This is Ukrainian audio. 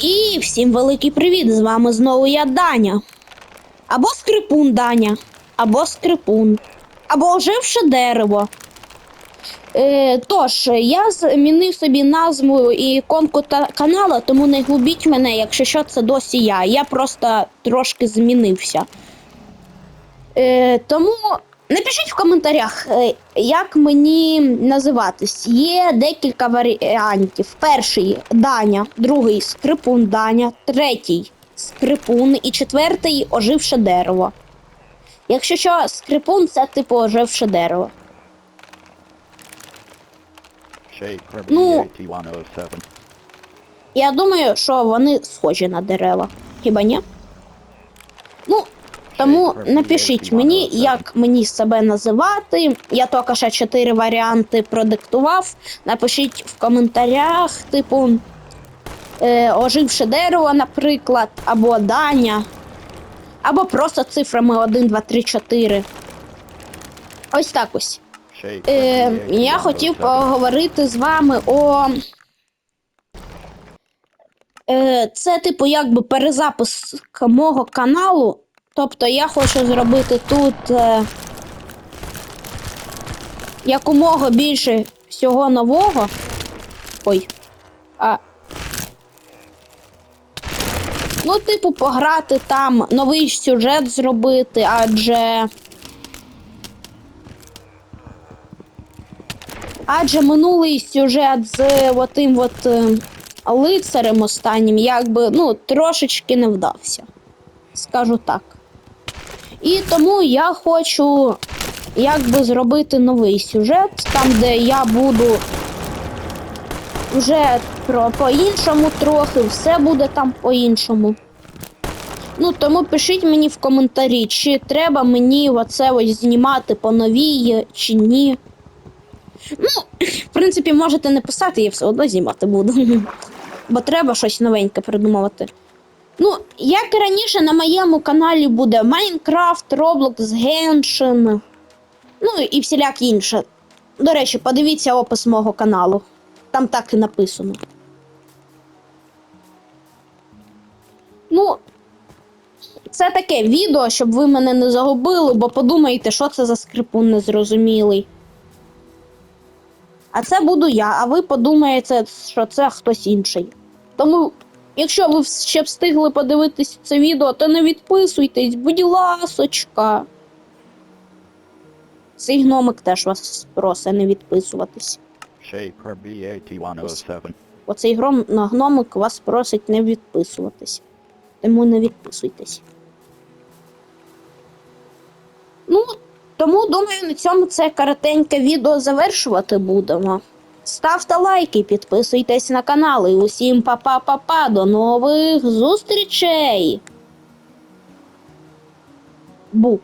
І всім великий привіт! З вами знову я Даня. Або скрипун Даня, або скрипун, або оживше дерево. Е, тож, я змінив собі назву і іконку та канала, тому не губіть мене, якщо що, це досі я. Я просто трошки змінився. Е, тому напишіть в коментарях, е, як мені називатись. Є декілька варіантів. Перший Даня, другий скрипун Даня, третій скрипун і четвертий оживше дерево. Якщо що, скрипун це типу оживше дерево. Ну. Я думаю, що вони схожі на дерева. Хіба ні? Тому напишіть мені, як мені себе називати. Я тільки ще чотири варіанти продиктував. Напишіть в коментарях, типу, е, оживше дерево, наприклад, або Даня, або просто цифрами 1, 2, 3, 4. Ось так ось. Е, я хотів поговорити з вами о. Е, це, типу, якби перезапуск мого каналу. Тобто я хочу зробити тут е, якомога більше всього нового. Ой. А. Ну, типу, пограти там, новий сюжет зробити, адже. Адже минулий сюжет з отим от е, лицарем останнім, якби ну, трошечки не вдався. Скажу так. І тому я хочу якби зробити новий сюжет, там, де я буду вже по-іншому трохи, все буде там по-іншому. Ну, тому пишіть мені в коментарі, чи треба мені оце ось знімати по новій, чи ні. Ну, в принципі, можете не писати, я все одно знімати буду. Бо треба щось новеньке придумувати. Ну, як і раніше на моєму каналі буде Майнкрафт, Roblox, Genshin, ну і всіляк інше. До речі, подивіться опис мого каналу. Там так і написано. Ну, це таке відео, щоб ви мене не загубили, бо подумаєте, що це за скрипун незрозумілий. А це буду я, а ви подумаєте, що це хтось інший. Тому, якщо ви ще встигли подивитись це відео, то не відписуйтесь, будь ласочка. Цей гномик теж вас просить не відписуватись. AT-107. Оцей гром на гномик вас просить не відписуватись. Тому не відписуйтесь. Ну, тому думаю, на цьому це коротеньке відео завершувати будемо. Ставте лайки, підписуйтесь на канал і усім па-па-па-па, до нових зустрічей! Бу.